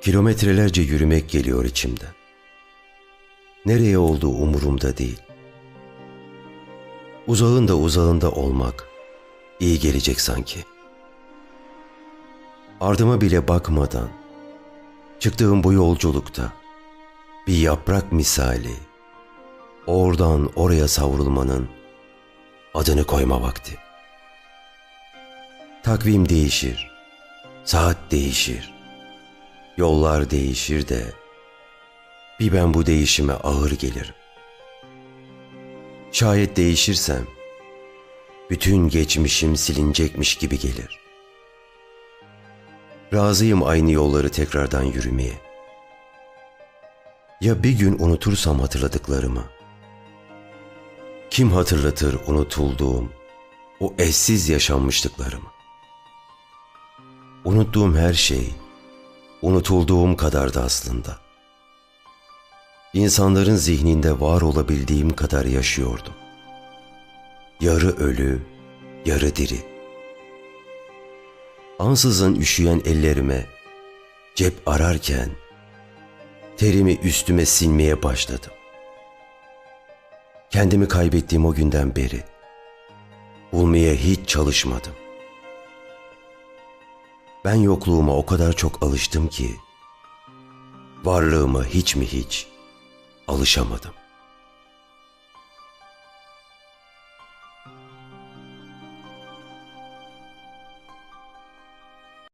Kilometrelerce yürümek geliyor içimden. Nereye olduğu umurumda değil. Uzağın da uzağında olmak iyi gelecek sanki. Ardıma bile bakmadan çıktığım bu yolculukta bir yaprak misali oradan oraya savrulmanın adını koyma vakti. Takvim değişir, saat değişir, yollar değişir de bir ben bu değişime ağır gelirim. Şayet değişirsem bütün geçmişim silinecekmiş gibi gelir. Razıyım aynı yolları tekrardan yürümeye. Ya bir gün unutursam hatırladıklarımı? Kim hatırlatır unutulduğum o eşsiz yaşanmışlıklarımı? Unuttuğum her şey unutulduğum kadardı aslında. İnsanların zihninde var olabildiğim kadar yaşıyordum. Yarı ölü, yarı diri. Ansızın üşüyen ellerime cep ararken terimi üstüme silmeye başladım. Kendimi kaybettiğim o günden beri bulmaya hiç çalışmadım. Ben yokluğuma o kadar çok alıştım ki varlığıma hiç mi hiç alışamadım.